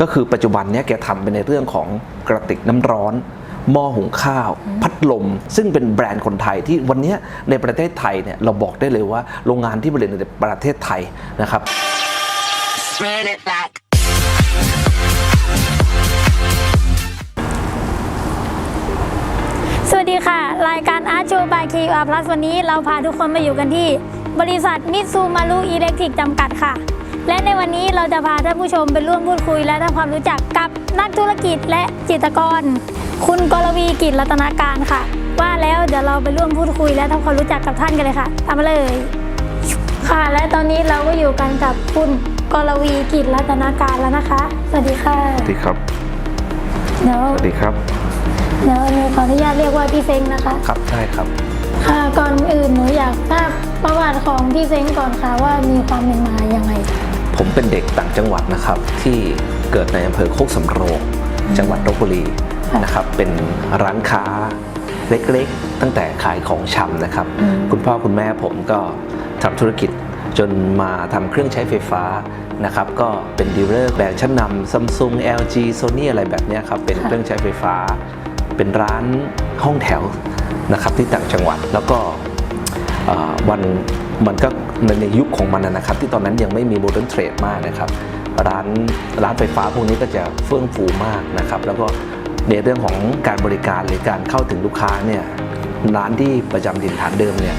ก็คือปัจจุบันเนี้ยแกทำเป็นในเรื่องของกระติกน้ำร้อนหม้อหุงข้าว พัดลม ซึ่งเป็นแบรนด์คนไทยที่วันเนี้ยในประเทศไทยเนี่ยเราบอกได้เลยว่าโรงงานที่ผลิตในประเทศไทยนะครับ Spread it back. สวัสดีค่ะ รายการอาร์ o ูบายคีอาร์พลัสวันนี้เราพาทุกคนมาอยู่กันที่ บริษัทมิตซูมารุอิเล็กทริกจำกัดค่ะ และในวันนี้เราจะพาท่านผู้ชมไปร่วมพูดคุย และทำความรู้จักกับนักธุรกิจและจิตรกร คุณกรวีกิจรัตนาการค่ะ ว่าแล้วเดี๋ยวเราไปร่วมพูดคุย และทำความรู้จักกับท่านกันเลยค่ะตามมาเลย ค่ะ และตอนนี้เราก็อยู่กันกับคุณกรวีกิจรัตนาการแล้วนะคะ สวัสดีค่ะสวัสดีครับ เดี๋ยวสวัสดีครับ เดี๋ยวหนูขออนุญาตเรียกว่าพี่เซ้งนะคะ ครับได้ครับ ค่ะก่อนอื่นหนูอยากทราบประวัติของพี่เซ้งก่อนค่ะว่ามีความเป็นมายังไง ผมเป็นเด็กต่างจังหวัดนะครับ ที่เกิดในอำเภอโคกสำโรงจังหวัดลบบุรีค่ะนะครับเป็นร้านค้าเล็กๆ ตั้งแต่ขายของชำนะครับอืมคุณพ่อคุณแม่ผมก็ทำธุรกิจจนมาทำเครื่องใช้ไฟฟ้านะครับ ก็เป็นดีลเลอร์แบรนด์ชั้นนำซัมซุง LG Sony อะไรแบบเนี้ยครับ เป็นเครื่องใช้ไฟฟ้า เป็นร้านห้องแถวนะครับที่ต่างจังหวัดแล้วก็เอ่อวัน มันก็ในยุคของมันนะครับ ที่ตอนนั้นยังไม่มีโมเดิร์นเทรดมากนะครับ ร้านร้านไฟฟ้าพวกนี้ก็จะเฟื่องฟูมากนะครับ แล้วก็ในเรื่องของการบริการหรือการเข้าถึงลูกค้าเนี่ยร้านที่ประจำถิ่นฐานเดิมเนี่ย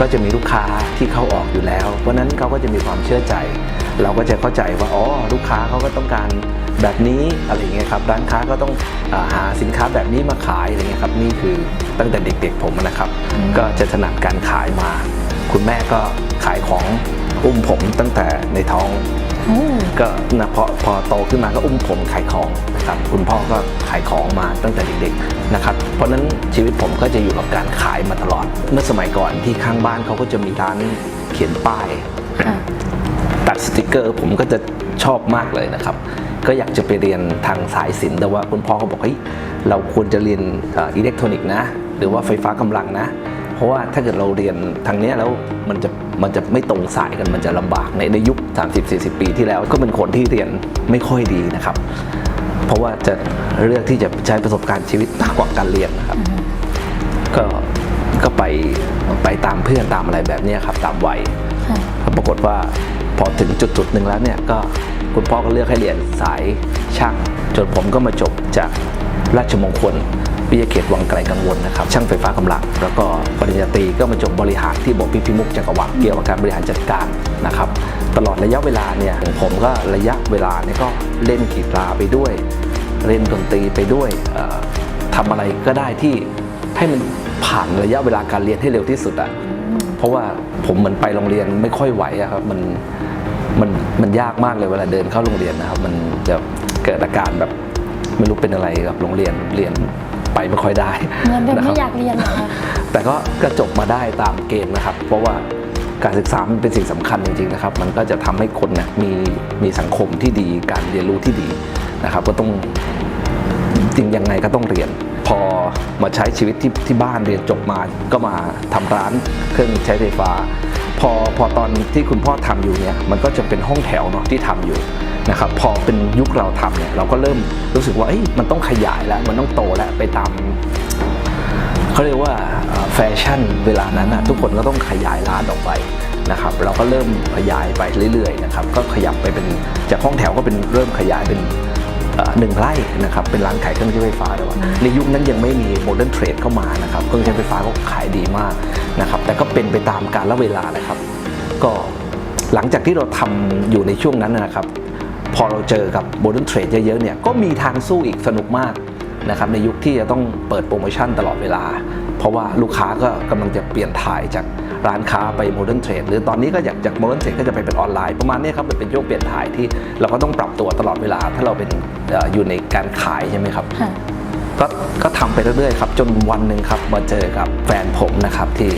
ก็จะมีลูกค้าที่เข้าออกอยู่แล้ว เพราะนั้นเขาก็จะมีความเชื่อใจ เราก็จะเข้าใจว่าอ๋อลูกค้าเขาก็ต้องการแบบนี้อะไรเงี้ยครับร้านค้าก็ต้องอาหาสินค้าแบบนี้มาขายอะไรเงี้ยครับนี่คือตั้งแต่เด็กๆผมนะครับ ก็จะถนัดการขายมา คุณแม่ก็ขายของอุ้มผมตั้งแต่ในท้องอืมก็นะพอพอโตขึ้นมาก็อุ้มผมขายของนะครับคุณพ่อก็ขายของมาตั้งแต่เด็กๆนะครับเพราะฉะนั้นชีวิตผมก็จะอยู่กับการขายมาตลอด เมื่อสมัยก่อนที่ข้างบ้านเขาก็จะมีร้านเขียนป้ายค่ะตัดสติกเกอร์ผมก็จะชอบมากเลยนะครับ ก็อยากจะไปเรียนทางสายศิลป์แต่ว่าคุณพ่อเขาบอกเฮ้ยเราควรจะเรียนเอิเล็กทรอนิกส์นะ หรือว่าไฟฟ้ากำลังนะ เพราะว่าถ้าเกิดเราเรียนทางเนี้ยแล้วมันจะมันจะไม่ตรงสายกันมันจะลำบากในในยุค 30-40 ปีที่แล้วก็เป็นคนที่เรียนไม่ค่อยดีนะครับ เพราะว่าจะเลือกที่จะใช้ประสบการณ์ชีวิตมากกว่าการเรียนนะครับ ก็ก็ไปไปตามเพื่อนตามอะไรแบบเนี้ยครับตามวัยค่ะก็ปรากฏว่าพอถึงจุดจุดๆหนึ่งแล้วเนี่ยก็คุณพ่อก็เลือกให้เรียนสายช่าง จนผมก็มาจบจากราชมงคล วิทยาเขตวังไกลกังวลนะครับช่างไฟฟ้ากำลัง แล้วก็ปริญญาตรีก็มาจบบริหารที่บพิพิมุกจักรวรรดิเกี่ยวกับการบริหารจัดการนะครับตลอดระยะเวลาเนี่ยผมก็ระยะเวลาเนี่ยก็เล่นกีตาร์ไปด้วย เล่นดนตรีไปด้วยเอ่อทำอะไรก็ได้ที่ให้มันผ่านระยะเวลาการเรียนให้เร็วที่สุดอะเพราะว่าผมเหมือนไปโรงเรียนไม่ค่อยไหวอะครับมันมันมันยากมากเลยเวลาเดินเข้าโรงเรียนนะครับ มันจะเกิดอาการแบบไม่รู้เป็นอะไรกับโรงเรียนเรียน ไปไม่ค่อยได้เหมือนแบบนะคไม่รับอยากเรียนเหรอคะแต่ก็ก็จบมาได้ตามเกณฑ์นะครับ เพราะว่าการศึกษามันเป็นสิ่งสำคัญจริงๆนะครับ มันก็จะทำให้คนเนี่ยมีมีสังคมที่ดีการเรียนรู้ที่ดีนะครับ ก็ต้องจริงยังไงก็ต้องเรียน พอมาใช้ชีวิตที่ที่บ้านเรียนจบมาก็มาทำร้านเครื่องใช้ไฟฟ้า พอพอตอนที่คุณพ่อทำอยู่เนี่ยมันก็จะเป็นห้องแถวเนาะที่ทำอยู่ นะครับพอเป็นยุคเราทำเนี่ยเราก็เริ่มรู้สึกว่าเอ้ยมันต้องขยายแล้ว มันต้องโตแล้วไปตามเขาเรียกว่าแฟชั่นเวลานั้นนะทุกคนก็ต้องขยายร้านออกไปนะครับเราก็เริ่มขยายไปเรื่อยๆนะครับก็ขยับไปเป็นจากห้องแถวก็เป็นเริ่มขยายเป็นหนึ่งไร่นะครับเป็นร้านขายเครื่องใช้ไฟฟ้าแต่ว่าในยุคนั้นยังไม่มีโมเดิร์นเทรดเข้ามานะครับเครื่องใช้ไฟฟ้าก็ขายดีมากนะครับแต่ก็เป็นไปตามกาลเวลาเลยครับ ก็หลังจากที่เราทำอยู่ในช่วงนั้นนะครับ พอเราเจอกับโมเดิร์นเทรดเยอะๆเนี่ยก็มีทางสู้อีกสนุกมากนะครับในยุคที่จะต้องเปิดโปรโมชั่นตลอดเวลา เพราะว่าลูกค้าก็กำลังจะเปลี่ยนถ่ายจากร้านค้าไปโมเดิร์นเทรดหรือตอนนี้ก็อยากจากโมเดิร์นเทรดก็จะไปเป็นออนไลน์ประมาณนี้ครับมันเป็นช่วงเปลี่ยนถ่ายที่เราก็ต้องปรับตัวตลอดเวลา ถ้าเราเป็นเอ่ออยู่ในการขายใช่ไหมครับค่ะก็ก็ทำไปเรื่อยๆครับจนวันหนึ่งครับมาเจอกับแฟนผมนะครับที่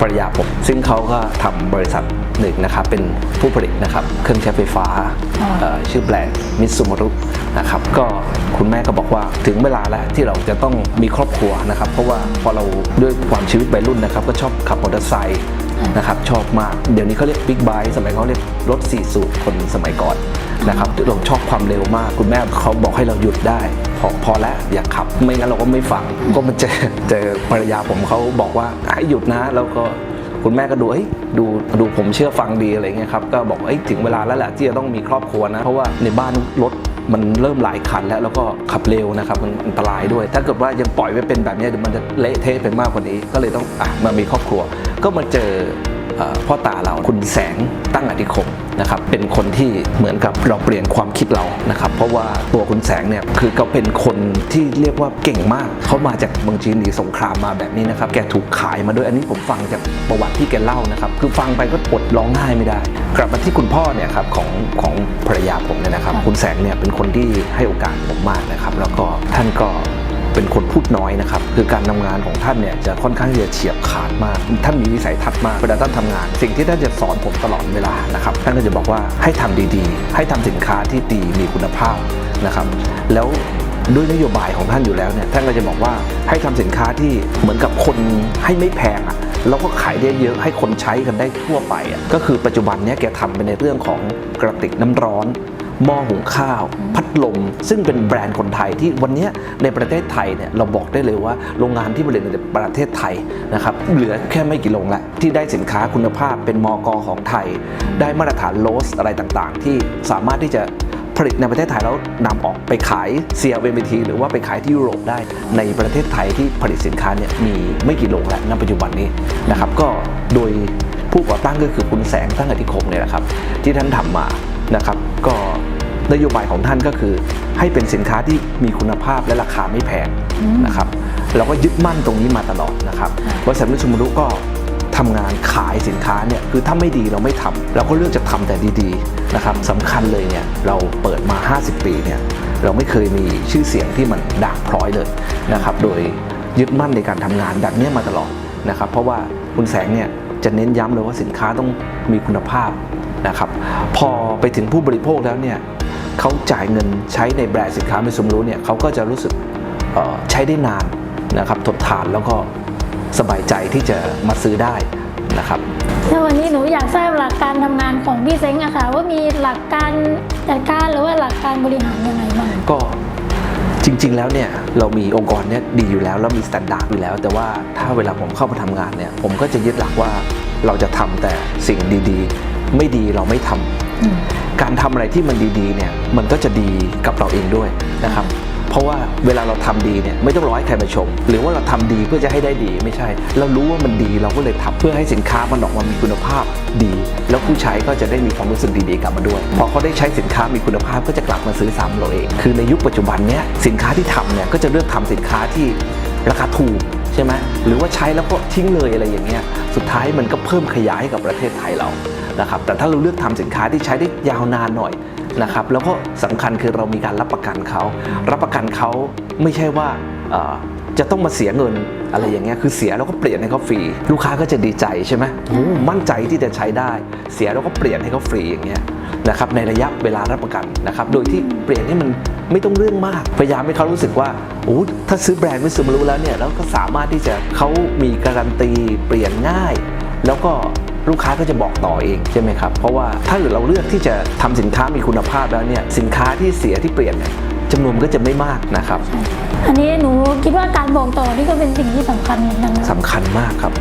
ภรรยาผมซึ่งเขาก็ทำบริษัท หนึ่งนะครับเป็นผู้ผลิตนะครับเครื่องใช้ไฟฟ้าอ๋อเอ่อชื่อแบรนด์มิตซูมารุนะครับก็คุณแม่ก็บอกว่าถึงเวลาแล้วที่เราจะต้องมีครอบครัวนะครับเพราะว่าพอเราด้วยความชีวิตวัยรุ่นนะครับก็ชอบขับมอเตอร์ไซค์นะครับชอบมาก เดี๋ยวนี้เขาเรียกบิ๊กไบค์สมัยเขาเรียกรถ4สูบคนสมัยก่อนนะครับเราชอบความเร็วมากคุณแม่เขาบอกให้เราหยุดได้ พอพอแล้วอย่าขับ ไม่งั้นเราก็ไม่ฟังก็มาเจอเจอภรรยาผมเขาบอกว่าให้หยุดนะแล้วก็ คุณแม่ก็ดูเอ้ยดูดูผมเชื่อฟังดีอะไรเงี้ยครับก็บอกเอ้ยถึงเวลาแล้วแหละที่จะต้องมีครอบครัวนะ เพราะว่าในบ้านรถมันเริ่มหลายคันแล้วแล้วก็ขับเร็วนะครับมันอันตรายด้วย ถ้าเกิดว่ายังปล่อยไว้เป็นแบบนี้เดี๋ยวมันจะเละเทะไปมากกว่านี้ ก็เลยต้องอะมามีครอบครัว ก็มาเจอ พ่อตาเราคุณแสงตั้งอธิคมนะครับเป็นคนที่เหมือนกับเราเปลี่ยนความคิดเรานะครับ เพราะว่าตัวคุณแสงเนี่ยคือเขาเป็นคนที่เรียกว่าเก่งมาก เขามาจากเมืองจีนหนีสงครามมาแบบนี้นะครับแกถูกขายมาด้วยอันนี้ผมฟังจากประวัติที่แกเล่านะครับ คือฟังไปก็อดร้องไห้ไม่ได้ กลับมาที่คุณพ่อเนี่ยครับของของภรรยาผมเนี่ยนะครับ คุณแสงเนี่ยเป็นคนที่ให้โอกาสผมมากนะครับ แล้วก็ท่านก็ เป็นคนพูดน้อยนะครับคือการทำงานของท่านเนี่ยจะค่อนข้างจะเฉียบขาดมาก ท่านมีวิสัยทัศน์มากเวลาท่านทำงาน สิ่งที่ท่านจะสอนผมตลอดเวลานะครับท่านก็จะบอกว่าให้ทำดีๆ ให้ทำสินค้าที่ดีมีคุณภาพนะครับ แล้วด้วยนโยบายของท่านอยู่แล้วเนี่ยท่านก็จะบอกว่าให้ทำสินค้าที่เหมือนกับคนให้ไม่แพงอะแล้วก็ขายได้เยอะให้คนใช้กันได้ทั่วไปอะก็คือปัจจุบันเนี้ยแกทำไปในเรื่องของกระติกน้ำร้อน หม้อหุงข้าว พัดลม ซึ่งเป็นแบรนด์คนไทยที่วันนี้ในประเทศไทยเนี่ยเราบอกได้เลยว่าโรงงานที่ผลิตในประเทศไทยนะครับเหลือแค่ไม่กี่โรงละที่ได้สินค้าคุณภาพเป็นมอกของไทย ได้มาตรฐานโลสอะไรต่างๆ ที่สามารถที่จะผลิตในประเทศไทยแล้วนำออกไปขาย CLMT หรือว่าไปขายที่ยุโรปได้ในประเทศไทยที่ผลิตสินค้าเนี่ยมีไม่กี่โรงแล้วณปัจจุบันนี้นะครับก็โดยผู้ก่อตั้งก็คือคุณแสงตั้งอธิคมเนี่ยนะครับที่ท่านทำมา นะครับ ก็นโยบายของท่านก็คือ ให้เป็นสินค้าที่มีคุณภาพและราคาไม่แพงนะครับ เราก็ยึดมั่นตรงนี้มาตลอดนะครับบริษัทมิตซูมารุก็ทำงานขายสินค้าเนี่ยคือถ้าไม่ดีเราไม่ทำเราก็เลือกจะทำแต่ดีๆนะครับสำคัญเลยเนี่ยเราเปิดมา 50 ปีเนี่ยเราไม่เคยมีชื่อเสียงที่มันด่างพร้อยเลยนะครับโดยยึดมั่นในการทำงานแบบเนี้ยมาตลอดนะครับเพราะว่าคุณแสงเนี่ยจะเน้นย้ำเลยว่าสินค้าต้องมีคุณภาพ นะครับพอไปถึงผู้บริโภคแล้วเนี่ยเขาจ่ายเงินใช้ในแบรนด์สินค้าไม่สมรู้เนี่ยเขาก็จะรู้สึกเอ่อใช้ได้นานนะครับทดทานแล้วก็สบายใจที่จะมาซื้อได้นะครับแล้ววันนี้หนูอยากทราบหลักการทำงานของพี่เซ้งอะค่ะว่ามีหลักการจัดการหรือว่าหลักการบริหารยังไงบ้างก็จริง ๆ แล้วเนี่ยเรามีองค์กรเนี่ยดีอยู่แล้วแล้วมีมาตรฐานอยู่แล้ว แต่ว่าถ้าเวลาผมเข้ามาทำงานเนี่ยผมก็จะยึดหลักว่าเราจะทำแต่สิ่งดี ๆ ไม่ดีเราไม่ทำการทำอะไรที่มันดีๆเนี่ยมันก็จะดีกับเราเองด้วยนะครับ เพราะว่าเวลาเราทำดีเนี่ยไม่ต้องรอให้ใครมาชม หรือว่าเราทำดีเพื่อจะให้ได้ดีไม่ใช่ เรารู้ว่ามันดีเราก็เลยทำเพื่อให้สินค้ามันออกมามีคุณภาพดี แล้วผู้ใช้ก็จะได้มีความรู้สึกดีๆกลับมาด้วยพอเขาได้ใช้สินค้ามีคุณภาพก็จะกลับมาซื้อซ้ำเราเอง คือในยุคปัจจุบันเนี้ยสินค้าที่ทำเนี่ยก็จะเลือกทำสินค้าที่ราคาถูกใช่ไหมหรือว่าใช้แล้วก็ทิ้งเลยอะไรอย่างเงี้ยสุดท้ายมันก็เพิ่มขยายให้กับประเทศไทยเรา นะครับแต่ถ้าเราเลือกทำสินค้าที่ใช้ได้ยาวนานหน่อยนะครับแล้วก็สำคัญคือเรามีการรับประกันเขารับประกันเขาไม่ใช่ว่าเอ่อจะต้องมาเสียเงินอะไรอย่างเงี้ยคือเสียแล้วก็เปลี่ยนให้เขาฟรี ลูกค้าก็จะดีใจใช่ไหมโอ้มั่นใจที่จะใช้ได้ เสียแล้วก็เปลี่ยนให้เขาฟรีอย่างเงี้ยนะครับในระยะเวลารับประกันนะครับโดยที่เปลี่ยนให้มันไม่ต้องเรื่องมาก พยายามให้เขารู้สึกว่าโอ้ถ้าซื้อแบรนด์วิสุมารู้แล้วเนี่ยแล้วก็สามารถที่จะเขามีการันตีเปลี่ยนง่าย แล้วก็ ลูกค้าก็จะบอกต่อเองใช่ไหมครับ เพราะว่าถ้าเกิดเราเลือกที่จะทำสินค้ามีคุณภาพแล้วเนี่ยสินค้าที่เสียที่เปลี่ยนเนี่ยจำนวนมันก็จะไม่มากนะครับ อันนี้หนูคิดว่าการบอกต่อนี่ก็เป็นสิ่งที่สำคัญเหมือนกันนะสำคัญมากครับ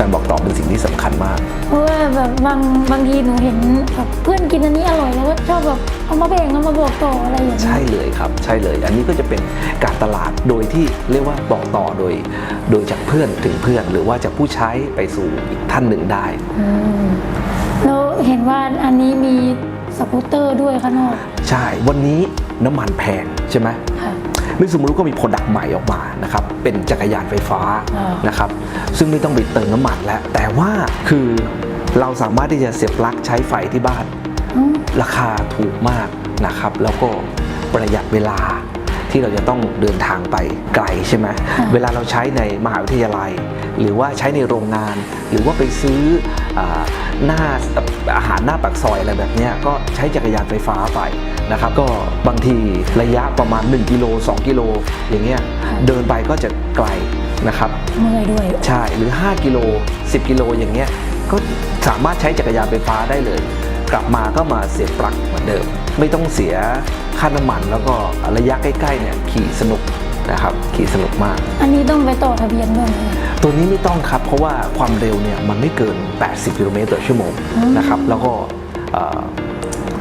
การบอกต่อเป็นสิ่งที่สำคัญมาก เพราะว่าแบบบางบางทีหนูเห็นแบบเพื่อนกินอันนี้อร่อยแล้วก็ชอบแบบเอามาแบ่งเอามาบอกต่ออะไรอย่างเงี้ยใช่เลยครับใช่เลย อันนี้ก็จะเป็นการตลาดโดยที่เรียกว่าบอกต่อโดย โดยจากเพื่อนถึงเพื่อน หรือว่าจากผู้ใช้ไปสู่อีกท่านหนึ่งได้อืมแล้วเห็นว่าอันนี้มีสกูตเตอร์ด้วยข้างนอกใช่วันนี้น้ำมันแพงใช่ไหมค่ะ มิซูมารุก็มีโปรดักต์ใหม่ออกมานะครับเป็นจักรยานไฟฟ้าอ่านนะครับซึ่งไม่ต้องไปเติมน้ำมันแล้ว แต่ว่าคือเราสามารถที่จะเสียบปลั๊กใช้ไฟที่บ้านอืมราคาถูกมากนะครับ แล้วก็ประหยัดเวลาที่เราจะต้องเดินทางไปไกลใช่ไหมเวลาเราใช้ในมหาวิทยาลัย หรือว่าใช้ในโรงงาน หรือว่าไปซื้ออาหน้าอาหารหน้าปากซอยอะไรแบบเนี้ยก็ใช้จักรยานไฟฟ้าไป นะครับก็บางทีระยะประมาณ 1กิโล2กิโลอย่างเงี้ยเดินไปก็จะไกลนะครับเมื่อยด้วยใช่หรือ 5 กิโล 10 กิโลอย่างเงี้ยก็สามารถใช้จักรยานไฟฟ้าได้เลย กลับมาก็มาเสียบปลั๊กเหมือนเดิม ไม่ต้องเสียค่าน้ำมัน แล้วก็ระยะใกล้ๆเนี่ยขี่สนุกนะครับขี่สนุกมาก อันนี้ต้องไปต่อทะเบียนด้วยไหมตัวนี้ไม่ต้องครับ เพราะว่าความเร็วเนี่ยมันไม่เกิน 80 กิโลเมตรต่อชั่วโมงนะครับแล้วก็เอ่อ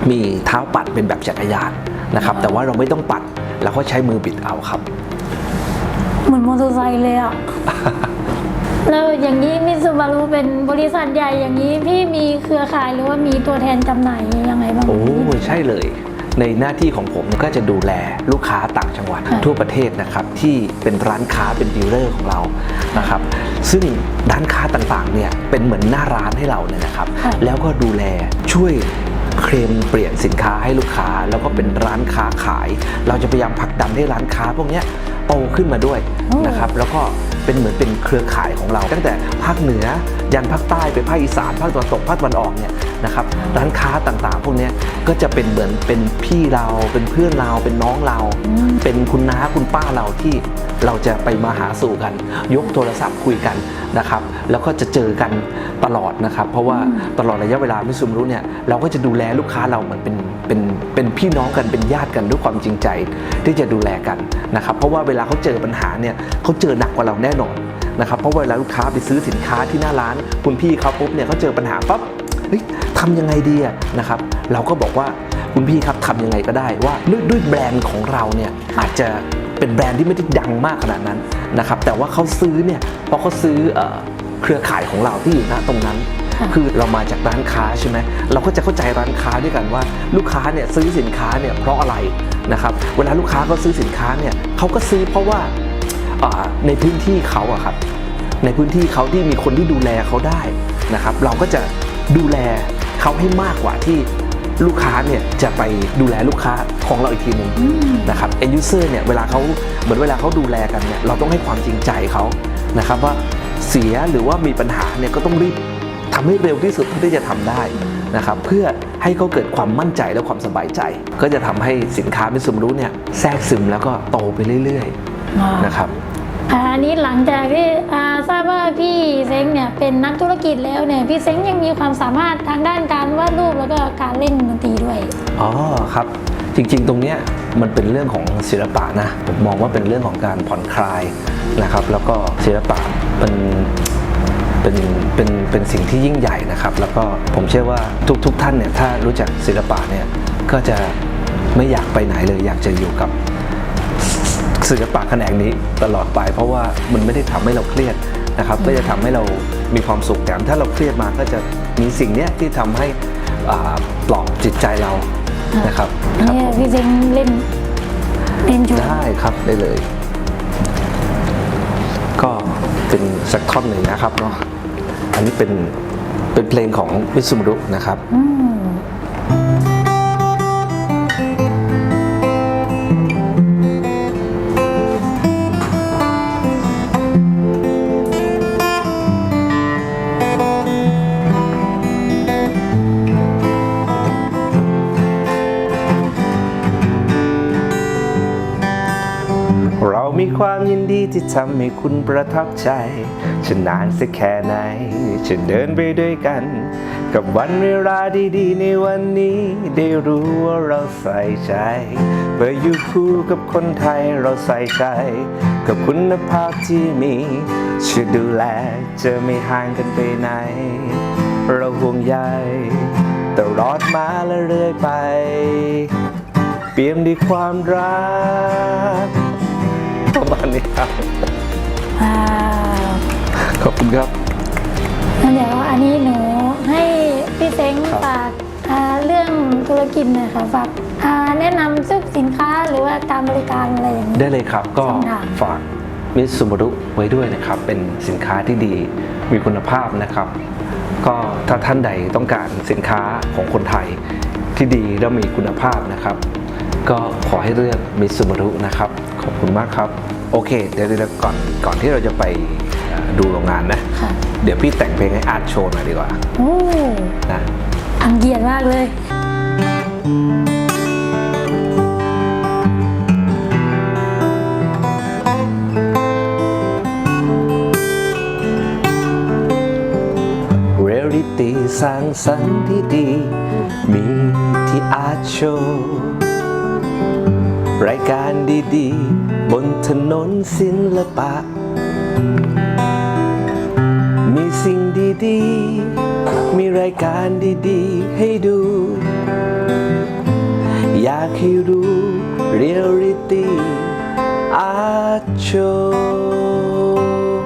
มีเท้าปัดเป็นแบบจักรยานนะครับ แต่ว่าเราไม่ต้องปัดเราก็ใช้มือบิดเอาครับ เหมือนมอเตอร์ไซค์เลยอะ แล้วอย่างนี้มิซูบารุเป็นบริษัทใหญ่อย่างนี้พี่มีเครือข่ายหรือว่ามีตัวแทนจำหน่ายยังไงบ้าง โอ้ใช่เลย ในหน้าที่ของผมก็จะดูแลลูกค้าต่างจังหวัดค่ะทั่วประเทศนะครับ ที่เป็นร้านค้าเป็นดีลเลอร์ของเรานะครับ ซึ่งร้านค้าต่างๆเนี่ยเป็นเหมือนหน้าร้านให้เราเนี่ยนะครับค่ะแล้วก็ดูแลช่วย เคลมเปลี่ยนสินค้าให้ลูกค้า แล้วก็เป็นร้านค้าขาย เราจะพยายามผลักดันให้ร้านค้าพวกเนี้ยโตขึ้นมาด้วยนะครับแล้วก็เป็นเหมือนเป็นเครือข่ายของเรา ตั้งแต่ภาคเหนือยันภาคใต้ไปภาคอีสานภาคตะวันตกภาคตะวันออกเนี่ยนะครับร้านค้าต่างๆ พวกเนี้ยก็จะเป็นเหมือนเป็นพี่เราเป็นเพื่อนเราเป็นน้องเรา เป็นคุณน้าคุณป้าเราที่เราจะไปมาหาสู่กัน ยกโทรศัพท์คุยกัน นะครับแล้วก็จะเจอกันตลอดนะครับ เพราะว่าตลอดระยะเวลามิซุมรู้เนี่ยเราก็จะดูแลลูกค้าเราเหมือนเป็นเป็นเป็นพี่น้องกันเป็นญาติกันด้วยความจริงใจที่จะดูแลกันนะครับ เพราะว่าเวลาเขาเจอปัญหาเนี่ยเขาเจอหนักกว่าเราแน่นอนนะครับเพราะเวลาลูกค้าไปซื้อสินค้าที่หน้าร้าน คุณพี่เขาปุ๊บเนี่ยเขาเจอปัญหาปั๊บเฮ้ยทำยังไงดีอะนะครับเราก็บอกว่าคุณพี่ครับทำยังไงก็ได้ว่าด้วยด้วยแบรนด์ของเราเนี่ยอาจจะเป็นแบรนด์ที่ไม่ได้ดังมากขนาดนั้น นะครับแต่ว่าเขาซื้อเนี่ยเพราะเขาซื้อเอ่อเครือข่ายของเราที่อยู่ณตรงนั้นค่ะคือเรามาจากร้านค้าใช่ไหมเราก็จะเข้าใจร้านค้าด้วยกันว่า ลูกค้าเนี่ยซื้อสินค้าเนี่ยเพราะอะไรนะครับเวลาลูกค้าเขาซื้อสินค้าเนี่ยเขาก็ซื้อเพราะว่าอ่าในพื้นที่เขาอะครับในพื้นที่เขาที่มีคนที่ดูแลเขาได้นะครับ เราก็จะดูแลเขาให้มากกว่าที่ ลูกค้าเนี่ยจะไปดูแลลูกค้าของเราอีกทีหนึ่งนะครับ end user เนี่ยเวลาเขาเหมือนเวลาเขาดูแลกันเนี่ยเราต้องให้ความจริงใจเขานะครับว่าเสียหรือว่ามีปัญหาเนี่ยก็ต้องรีบทำให้เร็วที่สุดเท่าที่จะทำได้นะครับเพื่อให้เขาเกิดความมั่นใจและความสบายใจ ก็จะทำให้สินค้ามิสุมรู้เนี่ยแทรกซึมแล้วก็โตไปเรื่อยๆนะครับ อันนี้หลังจากที่ทราบว่าพี่เซ้งเนี่ยเป็นนักธุรกิจแล้วเนี่ยพี่เซ้งยังมีความสามารถทางด้านการวาดรูปแล้วก็การเล่นดนตรีด้วยอ๋อครับจริงๆ ตรงเนี้ยมันเป็นเรื่องของศิลปะนะผมมองว่าเป็นเรื่องของการผ่อนคลายนะครับ แล้วก็ศิลปะเป็นเป็นเป็นเป็นสิ่งที่ยิ่งใหญ่นะครับ แล้วก็ผมเชื่อว่าทุกๆท่านเนี่ยถ้ารู้จักศิลปะเนี่ยก็จะไม่อยากไปไหนเลยอยากจะอยู่กับ ศิลปะแขนงนี้ตลอดไป เพราะว่ามันไม่ได้ทำให้เราเครียดนะครับก็จะทำให้เรามีความสุขแต่ถ้าเราเครียดมาก็จะมีสิ่งเนี้ยที่ทำให้อ่าปลอบจิตใจเรานะครับอันครับนี้ผมพี่เซ้งเล่นเล่นโชว์ได้ครับได้เลย ก็เป็นสักท่อนหนึ่งนะครับเนาะอันนี้เป็นเป็นเพลงของวิสุมรุนะครับ ที่ทำให้คุณประทับใจจะนนานสักแค่ไหนจะเดินไปด้วยกัน กับวันเวลาดีๆ ในวันนี้ ได้รู้ว่าเราใส่ใจเพื่ออยู่คู่กับคนไทยเราใส่ใจ กับคุณภาพที่มีช่วยดูแลจะไม่ห่างกันไปไหน เราห่วงใยตลอดมาและเรื่อยไป เปี่ยมด้วยความรัก ประมาณนี้ครับอ่าขอบคุณครับ งั้นเดี๋ยวอันนี้หนูให้พี่เซ้งครับ ฝากอ่าเรื่องธุรกิจหน่อยค่ะฝากอ่าแนะนำซื้อสินค้าหรือว่าการบริการอะไรอย่างนี้ ได้เลยครับก็ช่องทางฝากมิสซูมารุไว้ด้วยนะครับ เป็นสินค้าที่ดีมีคุณภาพนะครับ ก็ถ้าท่านใดต้องการสินค้าของคนไทยที่ดีและมีคุณภาพนะครับ ก็ขอให้เลือกมิสซูมารุนะครับ ขอบคุณมากครับ โอเค เดี๋ยวเดี๋ยวก่อนก่อนที่เราจะไปเอ่อดูโรงงานนะ ค่ะเดี๋ยวพี่แต่งเพลงให้อาร์ตโชว์หน่อยดีกว่าโอ้นะอังเกียจมากเลย เรลิตี้สร้างสรรค์ที่ดี มีที่อาร์ตโชว์ รายการดีๆ บนถนนศิลปะ มีสิ่งดีๆ มีรายการดีๆ ให้ดู อยากให้รู้เรียลลิตี้อาร์ตโชว์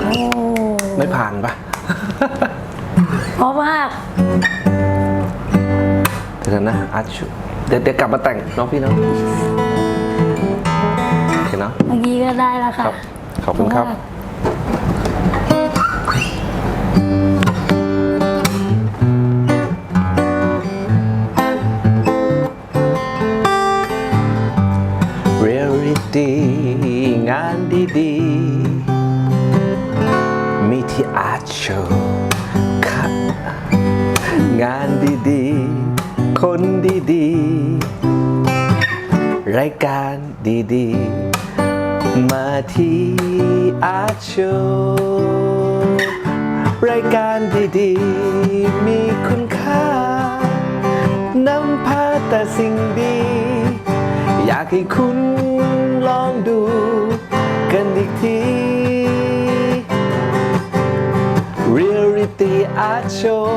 โอ้ไม่ผ่านปะ เพราะมาก เดี๋ยวนะอาร์ตโชว์เดี๋ยวเดี๋ยวกลับมาแต่งเน้องพี่เน้องโอเคเนาะเมื่อกี้ก็ได้แล้วค่ะครับ ขอบคุณครับ เรียลลิตี้งานดีๆมีที่อาร์ตโชว์ค่ะงานดีๆ คนดีๆ รายการดีๆ มาที่อาร์ตโชว์รายการดีๆ มีคุณค่านำพาแต่สิ่งดี อยากให้คุณลองดูกันอีกที Reality Art Show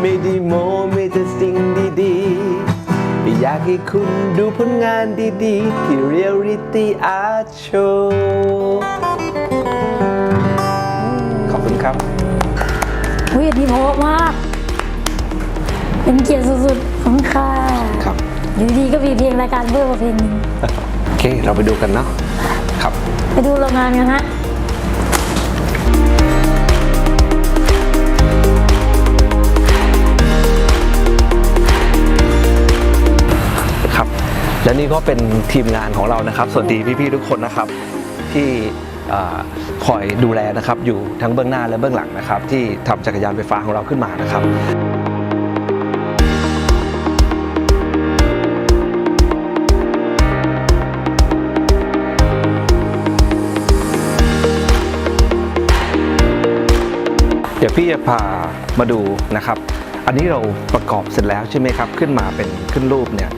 ไม่ได้โมไม่แต่ สิ่งดีๆ อยากให้คุณดูผลงานดีๆ ที่ Reality Art Show ขอบคุณครับอุ้ยอันนี้เพราะมาก เป็นเกียรติสุดๆของค่ะครับ อยู่ดีก็มีเพลงรายการเพิ่มมาเพลงหนึ่งโอเค เราไปดูกันเนาะครับ ไปดูโรงงานกันฮะ และนี่ก็เป็นทีมงานของเรานะครับ สวัสดีพี่ๆทุกคนนะครับที่คอยดูแลนะครับ อยู่ทั้งเบื้องหน้าและเบื้องหลังนะครับ ที่ทำจักรยานไฟฟ้าของเราขึ้นมานะครับเดี๋ยวพี่จะพามาดูนะครับ อันนี้เราประกอบเสร็จแล้วใช่ไหมครับ ขึ้นมาเป็นขึ้นรูปเนี่ย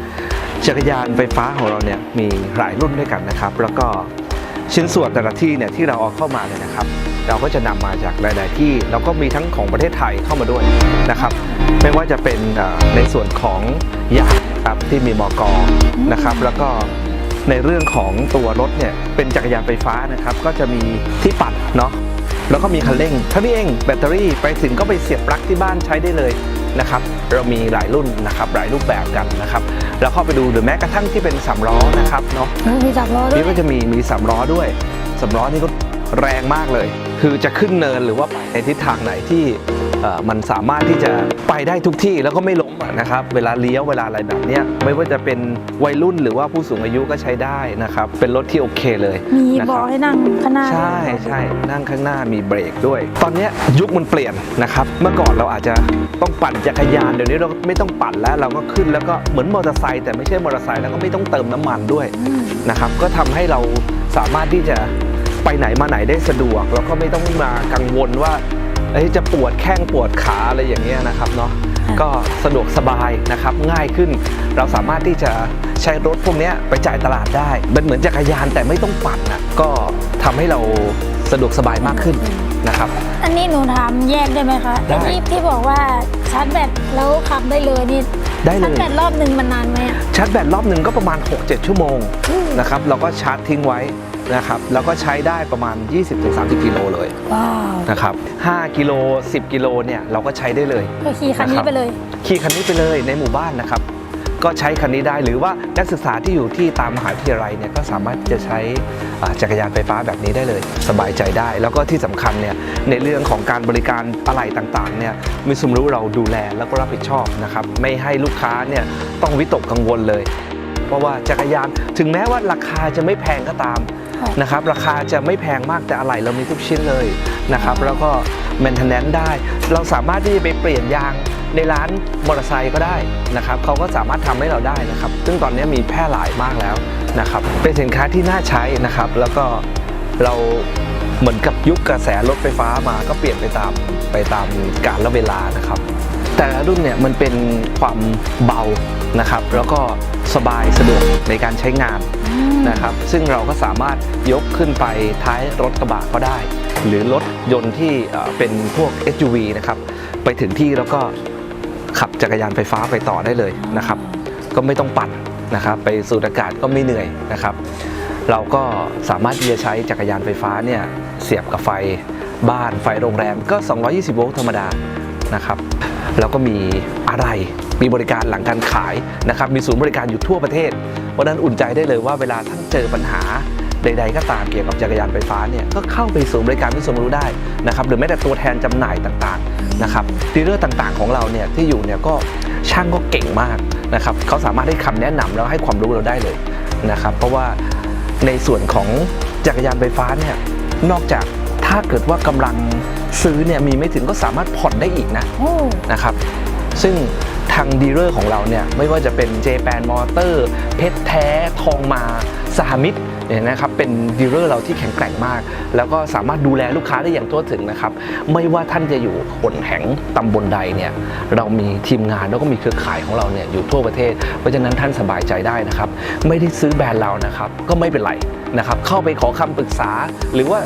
จักรยานไฟฟ้าของเราเนี่ยมีหลายรุ่นด้วยกันนะครับ แล้วก็ชิ้นส่วนแต่ละที่เนี่ยที่เราเอาเข้ามาเนี่ยนะครับ เราก็จะนำมาจากหลาย ๆ ที่แล้วก็มีทั้งของประเทศไทยเข้ามาด้วยนะครับ ไม่ว่าจะเป็นในส่วนของยางครับที่มีมอกนะครับ แล้วก็ในเรื่องของตัวรถเนี่ยเป็นจักรยานไฟฟ้านะครับ ก็จะมีที่ปัดเนาะแล้วก็มีคันเร่งเท่านี้เองแบตเตอรี่ไปถึงก็ไปเสียบปลั๊กที่บ้านใช้ได้เลย นะครับเรามีหลายรุ่นนะครับหลายรูปแบบกันนะครับแล้วเข้าไปดูหรือแม้กระทั่งที่เป็นสามล้อนะครับเนาะเออมีจับล้อด้วนี่ยก็จะมีมีสามล้อด้วยสามล้อนี่ก็แรงมากเลย คือจะขึ้นเนินหรือว่าไปในทิศทางไหนที่เอ่อ มันสามารถที่จะไปได้ทุกที่แล้วก็ไม่ล้มอะนะครับเวลาเลี้ยวเวลาอะไรแบบเนี้ยไม่ว่าจะเป็นวัยรุ่นหรือว่าผู้สูงอายุก็ใช้ได้นะครับเป็นรถที่โอเคเลยมีนะเบาะครับให้นั่งข้างหน้าใช่ใช่นั่งข้างหน้ามีเบรกด้วย ตอนเนี้ยยุคมันเปลี่ยนนะครับเมื่อก่อนเราอาจจะต้องปั่นจักรยานเดี๋ยวนี้เราไม่ต้องปั่นแล้วเราก็ขึ้นแล้วก็เหมือนมอเตอร์ไซค์แต่ไม่ใช่มอเตอร์ไซค์แล้วก็ไม่ต้องเติมน้ำมันด้วยอืมนะครับก็ทำให้เราสามารถที่จะไปไหนมาไหนได้สะดวกแล้วก็ไม่ต้องมากังวลว่าเอ้ย จะปวดแข้งปวดขาอะไรอย่างเงี้ยนะครับเนาะค่ะก็สะดวกสบายนะครับง่ายขึ้น เราสามารถที่จะใช้รถพวกเนี้ยไปจ่ายตลาดได้เป็นเหมือนจักรยานแต่ไม่ต้องปั่นนะก็ทำให้เราสะดวกสบายมากขึ้นนะครับ อันนี้หนูถามแยกได้ไหมคะได้ไอ้ที่ที่บอกว่าชาร์จแบตแล้วขับได้เลยนี่ได้เลชาร์จยแบตรอบหนึ่งมันนานไหมอะชาร์จแบตรอบหนึ่งก็ประมาณ 6-7 ชั่วโมงอืมนะครับเราก็ชาร์จทิ้งไว้ นะครับแล้วก็ใช้ได้ประมาณ 20-30 กิโลเลยว้าวนะครับ5กิโล10 กิโลเนี่ยเราก็ใช้ได้เลยก็ขี่คันนี้ไปเลย ขี่คันนี้ไปเลยในหมู่บ้านนะครับ ก็ใช้คันนี้ได้หรือว่านักศึกษาที่อยู่ที่ตามมหาวิทยาลัยเนี่ยก็สามารถจะใช้อ่าจักรยานไฟฟ้าแบบนี้ได้เลย สบายใจได้ แล้วก็ที่สำคัญเนี่ยในเรื่องของการบริการอะไหล่ต่างๆเนี่ยมิสุมรู้เราดูแลแล้วก็รับผิดชอบนะครับไม่ให้ลูกค้าเนี่ยต้องวิตกกังวลเลย เพราะว่าจักรยานถึงแม้ว่าราคาจะไม่แพงก็ตามค่ะนะครับราคาจะไม่แพงมากแต่อะไหล่เรามีทุกชิ้นเลยนะครับแล้วก็ maintenance ได้ เราสามารถที่จะไปเปลี่ยนยางในร้านมอเตอร์ไซค์ก็ได้นะครับเขาก็สามารถทำให้เราได้นะครับ ซึ่งตอนนี้มีแพร่หลายมากแล้วนะครับ เป็นสินค้าที่น่าใช้นะครับ แล้วก็เราเหมือนกับยุคกระแสรถไฟฟ้ามาก็เปลี่ยนไปตามไปตามกาลเวลานะครับ แต่ละรุ่นเนี่ยมันเป็นความเบา นะครับแล้วก็สบายสะดวกในการใช้งานนะครับซึ่งเราก็สามารถยกขึ้นไปท้ายรถกระบะก็ได้ หรือรถยนต์ที่เอ่อเป็นพวก SUV นะครับไปถึงที่แล้วก็ขับจักรยานไฟฟ้าไปต่อได้เลยนะครับ ก็ไม่ต้องปั่นนะครับไปสูดอากาศก็ไม่เหนื่อยนะครับ เราก็สามารถที่จะใช้จักรยานไฟฟ้าเนี่ยเสียบกับไฟบ้านไฟโรงแรมก็ 220 โวลต์ธรรมดานะครับแล้วก็มีอะไร มีบริการหลังการขายนะครับ มีศูนย์บริการอยู่ทั่วประเทศ เพราะฉะนั้นอุ่นใจได้เลยว่าเวลาท่านเจอปัญหาใดๆก็ตามเกี่ยวกับจักรยานไฟฟ้าเนี่ยก็เข้าไปศูนย์บริการวิศวรู้ได้นะครับหรือแม้แต่ตัวแทนจำหน่ายต่างๆนะครับดีลเลอร์ต่างๆของเราเนี่ยที่อยู่เนี่ยก็ช่างก็เก่งมากนะครับเขาสามารถให้คำแนะนำแล้วให้ความรู้เราได้เลยนะครับเพราะว่าในส่วนของจักรยานไฟฟ้าเนี่ยนอกจากถ้าเกิดว่ากำลังซื้อเนี่ยมีไม่ถึงก็สามารถผ่อนได้อีกนะโอ้นะครับ ซึ่ง ทางดีลเลอร์ของเราเนี่ยไม่ว่าจะเป็น j p a n Motor เพชรแท้ทองมาสหมิตรเนี่ยนะครับเป็นดีลเลอร์เราที่แข็งแกร่งมาก แล้วก็สามารถดูแลลูกค้าได้อย่างทั่วถึงนะครับไม่ว่าท่านจะอยู่หนแห่งตำบลใดเนี่ยเรามีทีมงานแล้วก็มีเครือข่ายของเราเนี่ยอยู่ทั่วประเทศ เพราะฉะนั้นท่านสบายใจได้นะครับไม่ได้ซื้อแบรนด์เรานะครับก็ไม่เป็นไรนะครับเข้าไปขอคำปรึกษาหรือว่า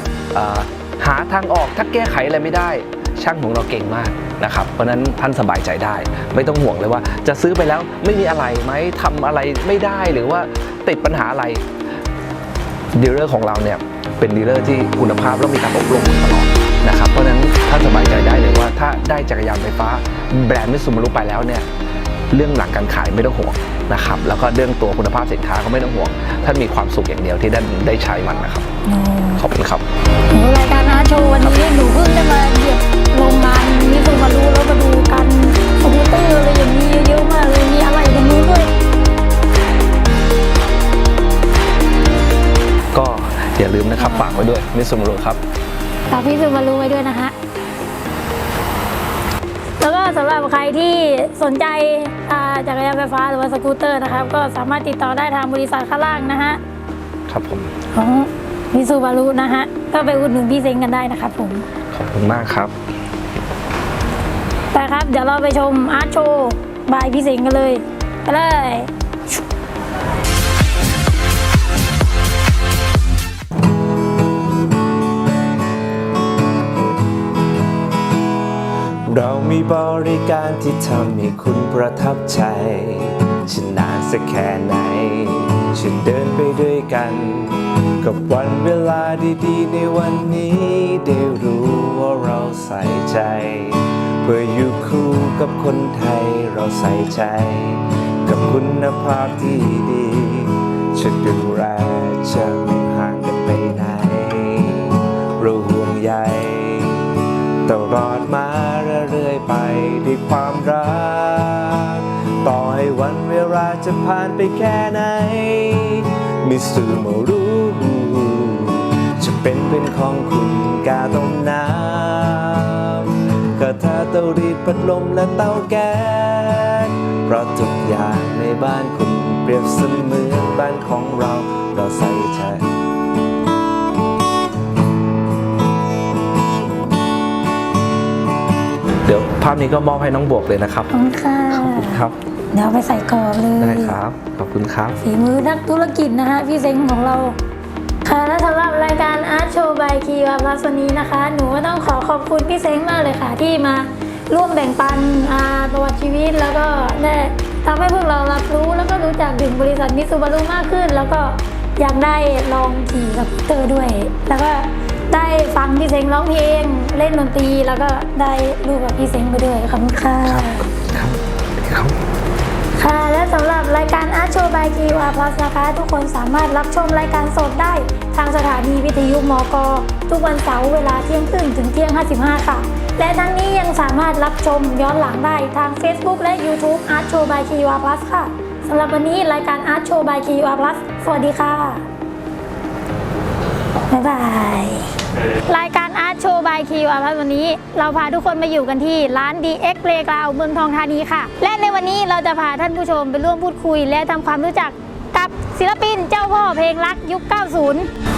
หาทางออกถ้าแก้ไขอะไรไม่ได้ ช่างของเราเก่งมากนะครับเพราะฉะนั้นท่านสบายใจได้ ไม่ต้องห่วงเลยว่า จะซื้อไปแล้วไม่มีอะไรไหมทำอะไรไม่ได้หรือว่าติดปัญหาอะไรดีลเลอร์ของเราเนี่ยเป็นดีลเลอร์ที่คุณภาพและมีการอบรมมาตลอดนะครับเพราะฉะนั้นท่านสบายใจได้เลยว่าถ้าได้จักรยานไฟฟ้าแบรนด์มิตซูมารุไปแล้วเนี่ยเรื่องหลังการขายไม่ต้องห่วงนะครับแล้วก็เรื่องตัวคุณภาพสินค้าก็ไม่ต้องห่วง ท่านมีความสุขอย่างเดียวที่ได้ได้ใช้มันนะครับโอ้ขอบคุณครับโหรายการอาร์ตโชว์วันนี้หนูเพิ่งได้มาเหยียบ โรงงานมิซูมารุแล้วมาดูกันคอมพิวเตอร์อะไรอย่างนี้เยอะมากเลยมีอะไรตรงนู้นด้วยก็อย่าลืมนะครับฝากไว้ด้วยมิตซูมารุครับฝากพี่ซูมารุไว้ด้วยนะฮะแล้วก็สำหรับใครที่สนใจอ่าจักรยานไฟฟ้าหรือว่าสกูตเตอร์นะครับ ก็สามารถติดต่อได้ทางบริษัทข้างล่างนะฮะครับผมของมิซูบารุนะฮะก็ไปอุดหนุนพี่เซ็งกันได้นะครับผม ขอบคุณมากครับ ไปครับ เดี๋ยวเราไปชมอาร์ตโชว์บายพี่เซ็งกันเลยไปเลยเรามีบริการที่ทำให้คุณประทับใจจะนานสักแค่ไหนจะเดินไปด้วยกัน กับวันเวลาดีๆ ในวันนี้ ได้รู้ว่าเราใส่ใจ เพื่ออยู่คู่กับคนไทยเราใส่ใจ กับคุณภาพที่ดีจะดูแลจะไม่ห่างกันไปไหนเราห่วงใยตลอดมาเรื่อยไปด้วยความรัก ต่อให้วันเวลาจะผ่านไปแค่ไหนมิสูโมรู้ จะเป็นเป็นของคุณกาต้มน้ำ ระทะเตารีดพัดลมและเตาแก๊สเพราะทุกอย่างในบ้านคุณเปรียบเสมือนบ้านของเราเราใส่ใจเดี๋ยวภาพนี้ก็มอบให้น้องบวกเลยนะครับ ขอบคุณค่ะ ขอบคุณครับ เดี๋ยวเอาไปใส่กรอบเลย ได้ครับ ขอบคุณครับ ฝีมือนักธุรกิจนะฮะ พี่เซ็งของเรา ค่ะและสำห รับรายการ Art Show by k y วาพลัสวันนี้นะคะ หนูก็ต้องขอขอบคุณพี่เซ็งมากเลยค่ะ ที่มาร่วมแบ่งปันประวัติชีวิต แล้วก็ได้ทำให้พวกเรารับรู้ แล้วก็รู้จักถึงบริษัทมิซูบารุมากขึ้น แล้วก็อยากได้ลองขี่กูตเตอร์ด้วย แล้วก็ได้ฟังพี่เซ็งร้องเพลงเล่นดนตรี แล้วก็ได้รูปกับพี่เซ็งไปด้วยขอบคุณค่ะ ค่ะและสำหรับรายการ Art Show by g w a Plus นะคะ ทุกคนสามารถรับชมรายการสดได้ ทางสถานีวิทยุมก ทุกวันเสาร์เวลาเที่ยงครึ่งถึงเที่ยง 55 ค่ะ และทั้งนี้ยังสามารถรับชมย้อนหลังได้ทาง Facebook และ YouTube Art Show by g w a Plus ค่ะสำหรับวันนี้รายการ Art Show by g w a Plus สวัสดีค่ะ บ๊ายบาย รายการ Art Show by Q อาพัวันนี้ เราพาทุกคนมาอยู่กันที่ร้าน DX Playground เมืองทองธานีค่ะ และในวันนี้เราจะพาท่านผู้ชมไปร่วมพูดคุย และทำความรู้จักกับศิลปินเจ้าพ่อเพลงรักยุค 90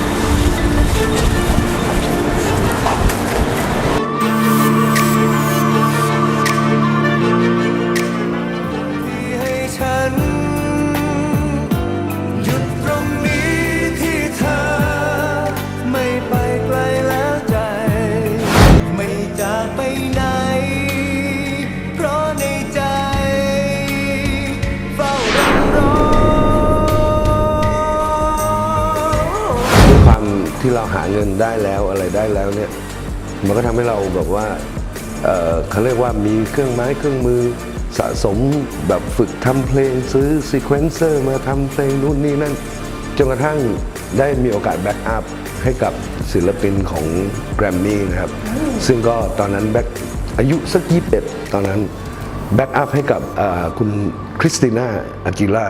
ที่เราหาเงินได้แล้วอะไรได้แล้วเนี่ยมันก็ทำให้เราแบบว่าเขาเรียกว่ามีเครื่องไม้เครื่องมือสะสมแบบฝึกทำเพลงซื้อซีเควนเซอร์มาทำเพลงนู่นนี่นั่นจนกระทั่งได้มีโอกาสแบ็กอัพให้กับศิลปินของแกรมมี่นะครับ ซึ่งก็ตอนนั้นแบ็กอายุสักยี่สิบตอนนั้นแบ็กอัพให้กับคุณคริสติน่าอากิล่า